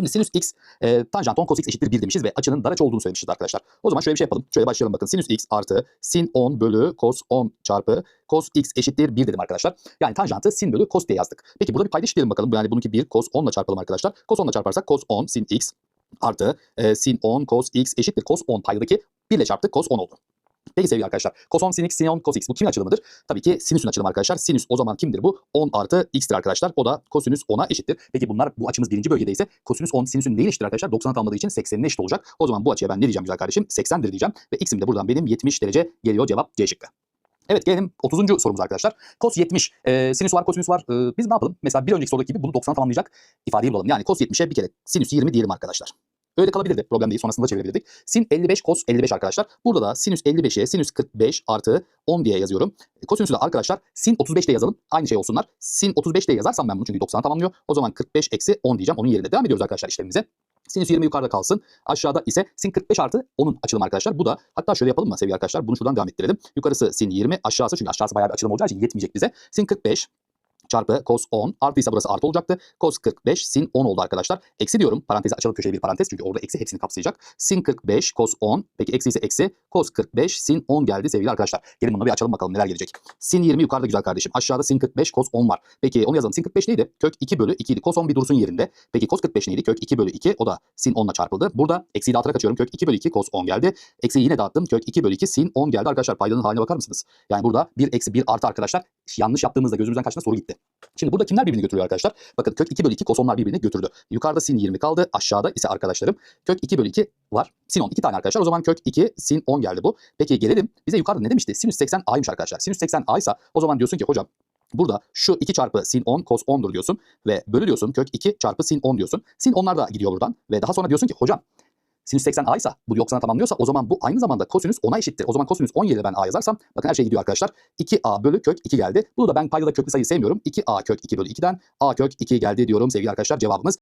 Şimdi sinüs x e, tanjant 10 cos x eşittir 1 demişiz ve açının dar açı olduğunu söylemişiz arkadaşlar. O zaman şöyle bir şey yapalım. Şöyle başlayalım bakın. Sinüs x artı sin 10 bölü cos 10 çarpı cos x eşittir 1 dedim arkadaşlar. Yani tanjantı sin bölü cos diye yazdık. Peki burada bir payda eşitleyelim bakalım. Yani bununki 1 cos 10 ile çarpalım arkadaşlar. Cos 10 ile çarparsak cos 10 sin x artı e, sin 10 cos x eşittir cos 10 paydadaki 1 ile çarptık cos 10 oldu. Peki sevgili arkadaşlar. 10 sin x sin 10 cos x bu kimin açılımıdır? Tabii ki sinüsün açılımı arkadaşlar. Sinüs o zaman kimdir bu? 10 artı x'tir arkadaşlar. O da kosinüs 10'a eşittir. Peki bunlar bu açımız birinci bölgede ise kosinüs 10 sinüsün neyin eşittir arkadaşlar? 90'a tamamladığı için 80'in eşit olacak. O zaman bu açıya ben ne diyeceğim güzel kardeşim? 80'dir diyeceğim. Ve x'im de buradan benim 70 derece geliyor. Cevap C şıkkı. Evet gelelim 30. sorumuz arkadaşlar. Cos 70. Ee, sinüs var, kosinüs var. Ee, biz ne yapalım? Mesela bir önceki sorudaki gibi bunu 90'a tamamlayacak ifadeyi bulalım. Yani cos 70'e bir kere sinüs 20 diyelim arkadaşlar. Öyle de kalabilirdi. Problem değil. Sonrasında çevirebilirdik. Sin 55 cos 55 arkadaşlar. Burada da sinüs 55'e sinüs 45 artı 10 diye yazıyorum. E, Kosinüsü de arkadaşlar sin 35 diye yazalım. Aynı şey olsunlar. Sin 35 diye yazarsam ben bunu çünkü 90'a tamamlıyor. O zaman 45 eksi 10 diyeceğim. Onun yerine devam ediyoruz arkadaşlar işlemimize. Sinüs 20 yukarıda kalsın. Aşağıda ise sin 45 artı 10'un açılımı arkadaşlar. Bu da hatta şöyle yapalım mı sevgili arkadaşlar? Bunu şuradan devam ettirelim. Yukarısı sin 20, aşağısı çünkü aşağısı bayağı bir açılım olacağı için yetmeyecek bize. Sin 45 çarpı cos 10 artıysa burası artı olacaktı. Cos 45 sin 10 oldu arkadaşlar. Eksi diyorum. Parantezi açalım köşeli bir parantez çünkü orada eksi hepsini kapsayacak. Sin 45 cos 10. Peki eksi ise eksi. Cos 45 sin 10 geldi sevgili arkadaşlar. Gelin bunu bir açalım bakalım neler gelecek. Sin 20 yukarıda güzel kardeşim. Aşağıda sin 45 cos 10 var. Peki onu yazalım. Sin 45 neydi? Kök 2 bölü 2 idi. Cos 10 bir dursun yerinde. Peki cos 45 neydi? Kök 2 bölü 2. O da sin 10 ile çarpıldı. Burada eksiyi dağıtarak açıyorum. Kök 2 bölü 2 cos 10 geldi. Eksiyi yine dağıttım. Kök 2 bölü 2 sin 10 geldi arkadaşlar. Paydanın haline bakar mısınız? Yani burada 1 eksi 1 artı arkadaşlar. Yanlış yaptığımızda gözümüzden kaçtı soru gitti. Şimdi burada kimler birbirini götürüyor arkadaşlar? Bakın kök 2 bölü 2 kosonlar birbirini götürdü. Yukarıda sin 20 kaldı. Aşağıda ise arkadaşlarım kök 2 bölü 2 var. Sin 10. 2 tane arkadaşlar. O zaman kök 2 sin 10 geldi bu. Peki gelelim. Bize yukarıda ne demişti? Sinüs 80 a'ymış arkadaşlar. Sinüs 80 a ise o zaman diyorsun ki hocam Burada şu 2 çarpı sin 10 cos 10'dur diyorsun ve bölü diyorsun kök 2 çarpı sin 10 diyorsun. Sin 10'lar da gidiyor buradan ve daha sonra diyorsun ki hocam sinüs 80 a ise bu yoksana tamamlıyorsa o zaman bu aynı zamanda kosinüs 10'a eşittir. O zaman kosinüs 10 yerine ben a yazarsam bakın her şey gidiyor arkadaşlar. 2a bölü kök 2 geldi. Bunu da ben paydada köklü sayı sevmiyorum. 2a kök 2 bölü 2'den a kök 2 geldi diyorum sevgili arkadaşlar cevabımız